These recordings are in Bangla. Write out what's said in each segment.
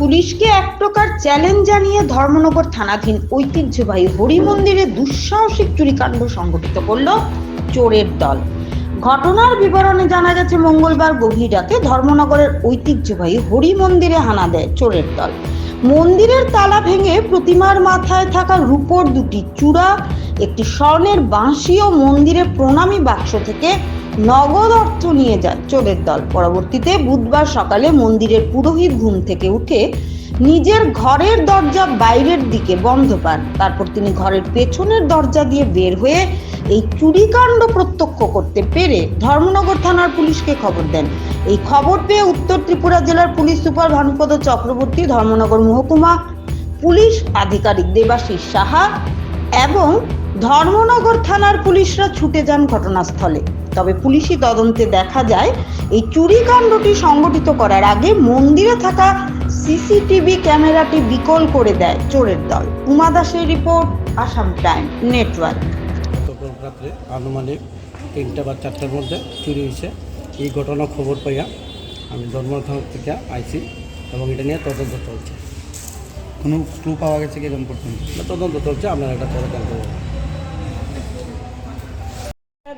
পুলিশকে এক প্রকার চ্যালেঞ্জ জানিয়ে ধর্মনগর থানাধীন ঐতিহ্যবাহী হরি মন্দিরে দুঃসাহসিক চুরিকাণ্ড সংঘটিত করল চোরের দল। ঘটনার বিবরণে জানা গেছে, মঙ্গলবার গভীর রাতে ধর্মনগরের ঐতিহ্যবাহী হরি মন্দিরে হানা দেয় চোরের দল। মন্দিরের তালা ভেঙে প্রতিমার মাথায় থাকা রূপোর দুটি চূড়া, একটি স্বর্ণের বাঁশি ও মন্দিরের প্রণামী বাক্স থেকে নগদ অর্থ নিয়ে যান চোরের দল। পরবর্তীতে বুধবার সকালে মন্দিরের পুরোহিত ঘুম থেকে উঠে নিজের ঘরের দরজা বাইরের দিকে বন্ধ পান। তারপর তিনি ঘরের পেছনের দরজা দিয়ে বের হয়ে এই চুরিকাণ্ড প্রত্যক্ষ করতে পেরে ধর্মনগর থানার পুলিশকে খবর দেন। এই খবর পেয়ে উত্তর ত্রিপুরা জেলার পুলিশ সুপার ভানুপদ চক্রবর্তী, ধর্মনগর মহকুমা পুলিশ আধিকারিক দেবাশিস সাহা এবং ধর্মনগর থানার পুলিশরা ছুটে যান ঘটনাস্থলে। তবে পুলিশি তদন্তে দেখা যায় এই চুরিকাণ্ডটি সংগঠিত করার আগে মন্দিরে থাকা সিসিটিভি ক্যামেরাটি বিকল করে দেয় চোরের দল। উমা দাসের রিপোর্ট আসাম টাইম নেটওয়ার্ক। রাত্রে আনুমানিক তিনটা বা চারটার মধ্যে চুরি হয়েছে। এই ঘটনা খবর পাইয়া আমি ধর্ম থেকে আইছি এবং এটা নিয়ে তদন্ত চলছে। কোনো ক্লু পাওয়া গেছে কি এখন পর্যন্ত তদন্ত চলছে আপনারা এটা পরে জানতে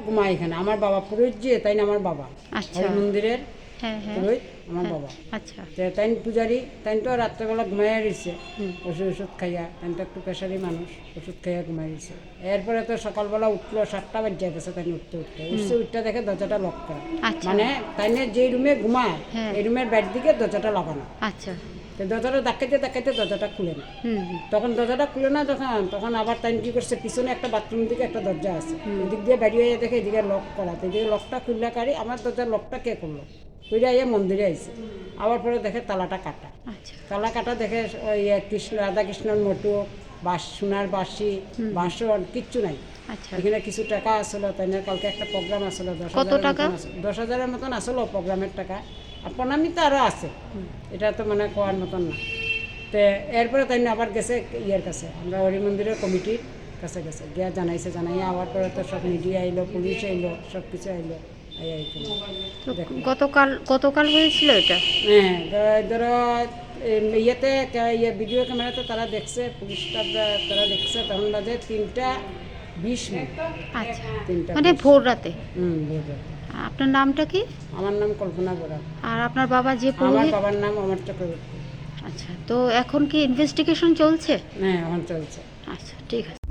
ঘুমাই এখানে। আমার বাবা পুরোহিত যে তাই না আমার বাবা? আচ্ছা। মন্দিরের হ্যাঁ হ্যাঁ। পুরোহিত আমার বাবা। আচ্ছা। তাই পূজারি তাই তো রাত্রেবেলা ঘুমাইয়া রয়েছে ওষুধ ওষুধ খাইয়া তাই তো একটু প্রেশারি মানুষ ওষুধ খাইয়া ঘুমাই রয়েছে এরপরে তো সকালবেলা উঠল সাতটা বাজে গেছে তাই উঠতে উঠতে। উঠছে উঠতে দেখে দরজাটা লক করা। আচ্ছা। মানে তাই যে রুমে ঘুমায় হ্যাঁ। এই রুমের ব্যাট দিকে দরজাটা লাগানো। আচ্ছা। তো দরজাটা ডাকাইতে ডাকাইতে দরজাটা খুলে না। তখন দরজাটা খুলে না যখন তখন আবার তাই কি করছে পিছনে একটা বাথরুম দিকে একটা দরজা আছে। এদিক দিয়ে বেরিয়ে দেখে এদিকে লক করা। তো এদিকে লকটা খুললে কারি আমার দরজার লকটা কে করল? খুলে আইয়ে মন্দিরে আইছে। আবার পরে দেখে তালাটা কাটা। আচ্ছা। তালা কাটা দেখে ইয়ে কৃষ্ণ রাধা কৃষ্ণর মটু বাস সোনার বাসি বাসন কিচ্ছু নাই। আচ্ছা। এখানে কিছু টাকা আসলো তাই না? কালকে একটা প্রোগ্রাম আসলো দশ টাকা? দশ হাজারের মতন আসলো প্রোগ্রামের টাকা। আর প্রণামী তো আরও আছে। এটা তো মানে কোয়ার মতন না। তো এরপরে তাই আবার গেছে ইয়ের কাছে। আমরা হরি মন্দিরের কমিটির কাছে গেছে। গিয়া জানাইছে জানাইয়া আবার পরে তো সব মিডিয়া আইলো পুলিশ আইলো সব কিছু আইলো। গতকাল গতকাল হয়েছিল এটা? হ্যাঁ ধরো ইয়েতে ইয়ে ভিডিও ক্যামেরাতে তারা দেখছে পুলিশটা তারা দেখছে তখন বাজে তিনটা বিশ মিনিট। আচ্ছা। তিনটা মানে ভোর রাতে? হুম বুঝলো আপনার নামটা কি? আমার নাম কল্পনা বরা। আর আপনার বাবা যে আমার পুরোহিত? বাবার নাম অমর চক্রবর্তী। আচ্ছা তো এখন কি ইনভেস্টিগেশন চলছে? হ্যাঁ আমার চলছে। আচ্ছা ঠিক আছে।